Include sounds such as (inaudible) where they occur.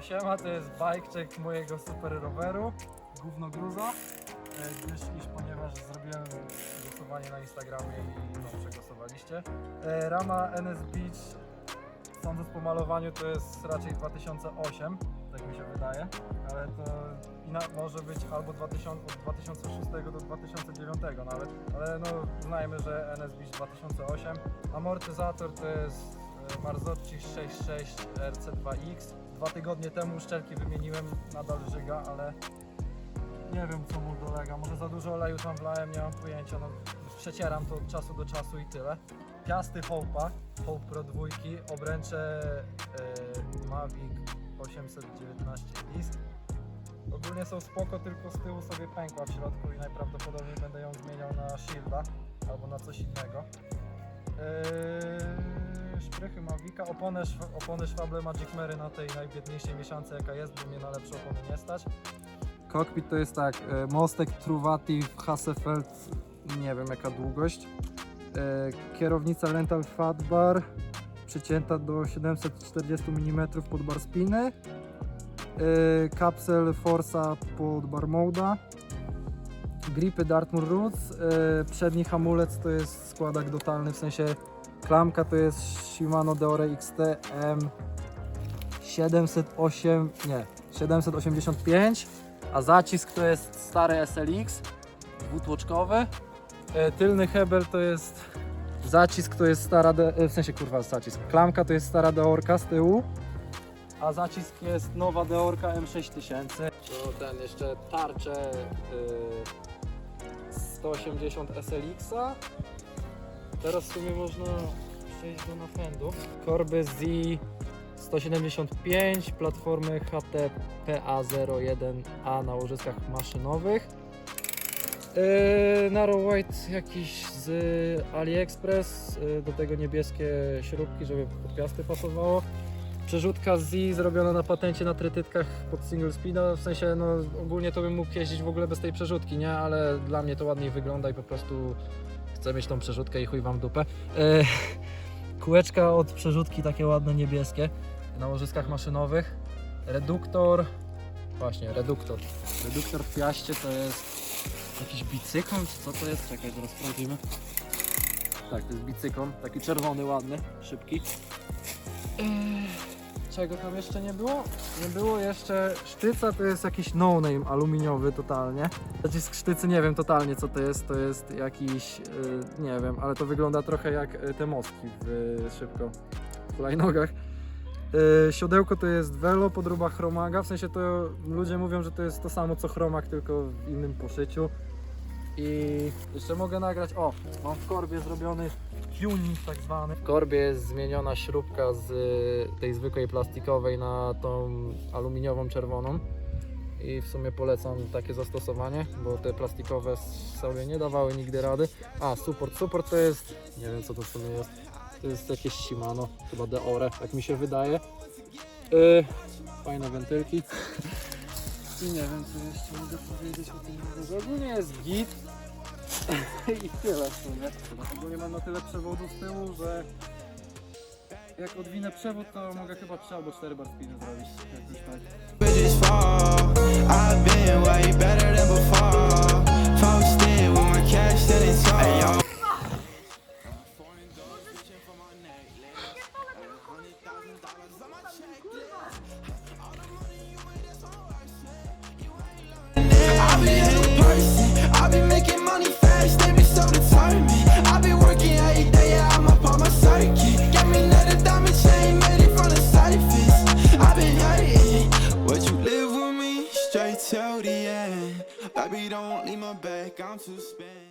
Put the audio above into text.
No siema, to jest check mojego super roweru, gówno gruza, e, iż ponieważ zrobiłem głosowanie na Instagramie i no przegłosowaliście. E, Rama NS Beach, sądząc po malowaniu to jest raczej 2008, tak mi się wydaje, ale to może być albo 2000, od 2006 do 2009 nawet, ale no uznajmy, że NS Beach 2008. Amortyzator to jest e, Marzocchi 66 RC2X. Dwa tygodnie temu uszczelki wymieniłem, nadal żyga, ale nie wiem co mu dolega. Może za dużo oleju tam wlałem, nie mam pojęcia. No, przecieram to od czasu do czasu i tyle. Piasty Hope'a, Hope Pro 2, obręcze e, Mavic 819 disk. Ogólnie są spoko, tylko z tyłu sobie pękła w środku i najprawdopodobniej będę ją zmieniał na Shielda albo na coś innego. Eee, szprychy Mavica, opony, szw- opony szwable Magic Mary na tej najbiedniejszej mieszance jaka jest, bo mnie na lepsze opony nie stać. Cockpit to jest tak, e, mostek Truvati w Hasselfeld, nie wiem jaka długość. E, Kierownica Rental Fat Bar, przycięta do 740 mm pod bar spiny. E, Kapsel Forza pod bar moda. Gripy Dartmoor Roots. Przedni hamulec to jest składak dotalny, w sensie klamka to jest Shimano Deore XT M 708, nie, 785, a zacisk to jest stary SLX dwutłoczkowy. E, Tylny hebel to jest zacisk to jest stara, de, e, w sensie kurwa zacisk, klamka to jest stara Deorka z tyłu, a zacisk jest nowa Deorka M6000. To ten jeszcze tarcze y, 180 SLX-a. Teraz w sumie można przejść do napędów. Korby Z 175, platformy HTPA01A na łożyskach maszynowych. Yy, Narrow White jakiś z AliExpress, yy, do tego niebieskie śrubki, żeby pod piasty pasowało. Przerzutka Z zrobiona na patencie na trytytkach pod single speeda, w sensie no ogólnie to bym mógł jeździć w ogóle bez tej przerzutki, nie? Ale dla mnie to ładniej wygląda i po prostu chcę mieć tą przerzutkę i chuj wam dupę. Yy, kółeczka od przerzutki takie ładne niebieskie na łożyskach maszynowych. Reduktor, właśnie reduktor. Reduktor w piaście to jest jakiś bicykon, czy co to jest? Czekaj, zaraz sprawdzimy. Tak, to jest bicykon, taki czerwony, ładny, szybki. Eee, Czego tam jeszcze nie było? Nie było jeszcze sztyca, to jest jakiś no-name aluminiowy totalnie. Zacisk sztycy nie wiem totalnie co to jest, to jest jakiś, yy, nie wiem, ale to wygląda trochę jak y, te mostki w yy, szybko hulajnogach. Yy, siodełko to jest Velo, podróba chromaga, w sensie to ludzie mówią, że to jest to samo co chromak, tylko w innym poszyciu. I jeszcze mogę nagrać, o, mam w korbie zrobiony tuning tak zwany. W korbie jest zmieniona śrubka z y, tej zwykłej plastikowej na tą aluminiową czerwoną. I w sumie polecam takie zastosowanie, bo te plastikowe sobie nie dawały nigdy rady. A, support. Support to jest, nie wiem co to w sumie jest. To jest jakieś Shimano, chyba Deore, tak mi się wydaje. Yy, fajne wentylki. (laughs) I nie wiem co jeszcze mogę powiedzieć o tym rowerze. Ogólnie jest git. (laughs) I tyle w sumie. Ogólnie mam na tyle przewodu z tyłu, że jak odwinę przewód, to mogę chyba 3 albo 4 bar spiny zrobić. Jakoś tak. Baby, don't leave my back, I'm too spent.